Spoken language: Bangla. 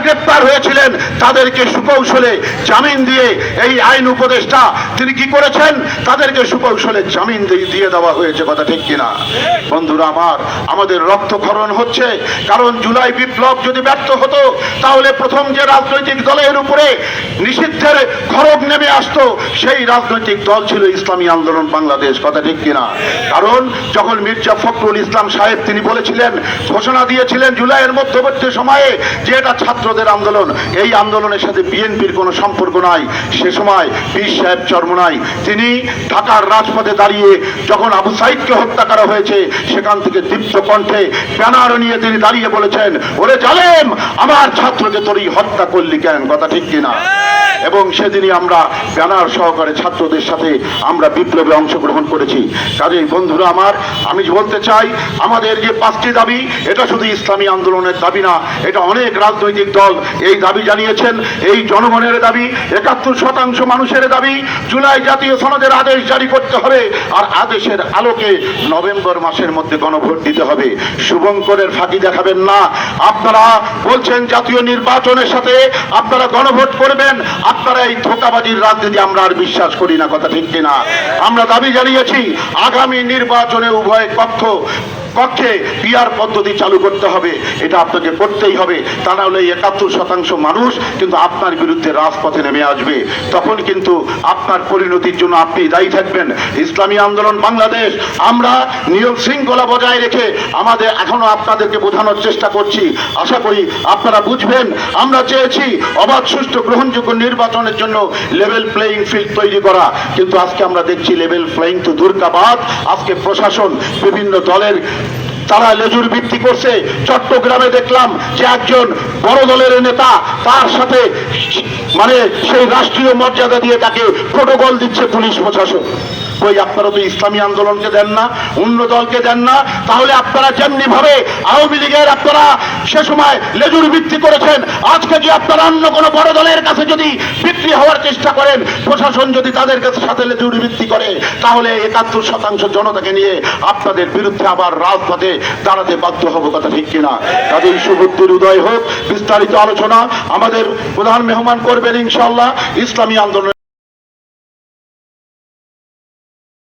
তাকে গ্রেপ্তার হয়েছিলেন তাদেরকে সুকৌশলে জামিন দিয়ে এই আইন উপদেষ্টা। তিনি কি করেছেন? তাদেরকে সুকৌশলে জামিন দিয়ে দেওয়া হয়েছে, কথা ঠিক কিনা? বন্ধুরা আমার, আমাদের রক্তক্ষরণ হচ্ছে, কারণ জুলাই বিপ্লব যদি ব্যর্থ হতো, তাহলে প্রথম যে রাজনৈতিক দলের উপরে নিষিদ্ধের খড়গ নেমে আসতো, সেই রাজনৈতিক দল ছিল ইসলামী আন্দোলন বাংলাদেশ, কথা ঠিক কিনা? কারণ যখন মির্জা ফখরুল ইসলাম সাহেব তিনি বলেছিলেন, ঘোষণা দিয়েছিলেন জুলাইয়ের মধ্যবর্তী সময়ে যে এটা ছাত্রদের আন্দোলন এই আন্দোলনের সাথে বিএনপির কোনো সম্পর্ক নাই। সে সময় পীর সাহেব চর্মনাই, তিনি ঢাকার রাজপথে দাঁড়িয়ে যখন আবু সাইদকে হত্যা করা হয়েছে, সেখান থেকে দীপ্ত কণ্ঠে ব্যানার নিয়ে তিনি দাঁড়িয়ে বলেছেন, ওরে জালেম, আমার ছাত্রকে তোরই হত্যা করলি কেন? কথা ঠিক কিনা? এবং সেদিনই আমরা ব্যানার সহকারে ছাত্রদের সাথে আমরা বিপ্লবে অংশগ্রহণ করেছি। কাজেই বন্ধুরা আমার, আমি বলতে চাই, আমাদের যে পাঁচটি দাবি, এটা শুধু ইসলামী আন্দোলনের দাবি না, এটা অনেক রাজনৈতিক দল এই দাবি জানিয়েছেন, এই জনগণের দাবি, একাত্তর শতাংশ মানুষের দাবি, জুলাই জাতীয় সনদের আদেশ জারি করতে হবে, আর আদেশের আলোকে নভেম্বর মাসের মধ্যে গণভোট দিতে হবে। শুভঙ্করের ফাঁকি দেখাবেন না। আপনারা বলছেন জাতীয় নির্বাচনের সাথে আপনারা গণভোট করবেন, আপনারা এই ধোকাবাজির রাজনীতি আমরা আর বিশ্বাস করি না, কথা ঠিক কিনা? আমরা দাবি জানিয়েছি, আগামী নির্বাচনে উভয় পক্ষ পক্ষে পিয়ার পদ্ধতি চালু করতে হবে। এটা আপনাকে করতেই হবে। তা না হলে একাত্তর শতাংশ মানুষ কিন্তু আপনার বিরুদ্ধে রাজপথে নেমে আসবে। তখন কিন্তু আপনার পরিণতির জন্য আপনি দায়ী থাকবেন। ইসলামী আন্দোলন বাংলাদেশ, আমরা নিয়ম শৃঙ্খলা বজায় রেখে আমাদের এখনও আপনাদেরকে বোঝানোর চেষ্টা করছি। আশা করি আপনারা বুঝবেন। আমরা চেয়েছি অবাধ, সুষ্ঠু, গ্রহণযোগ্য নির্বাচনের জন্য লেভেল প্লেয়িং ফিল্ড তৈরি করা। কিন্তু আজকে আমরা দেখছি লেভেল প্লেয়িং তো দুর্গাবাদ। আজকে প্রশাসন বিভিন্ন দলের তারা লেজুর ভিত্তি করছে। চট্টগ্রামে দেখলাম যে একজন বড় দলের নেতা, তার সাথে মানে সেই রাষ্ট্রীয় মর্যাদা দিয়ে তাকে প্রোটোকল দিচ্ছে পুলিশ প্রশাসন। কই আপনারা তো ইসলামী আন্দোলনকে দেন না, অন্য দলকে দেন না, তাহলে আপনারা যেমনি ভাবে আওয়ামী লীগের আপনারা সে সময় লেজুর ভিত্তি করেছেন, আজকে যে আপনারা অন্য কোনো বড় দলের কাছে যদি বিক্রি হওয়ার চেষ্টা করেন, প্রশাসন যদি তাদের কাছে সাথে লেজুর ভিত্তি করে, তাহলে একাত্তর শতাংশ জনতাকে নিয়ে আপনাদের বিরুদ্ধে আবার রাজপথে দাঁড়াতে বাধ্য হব, কথা ঠিক কিনা? কাজেই সুবুদ্ধির উদয় হোক, বিস্তারিত আলোচনা আমাদের প্রধান মেহমান করবেন ইনশাল্লাহ ইসলামী আন্দোলন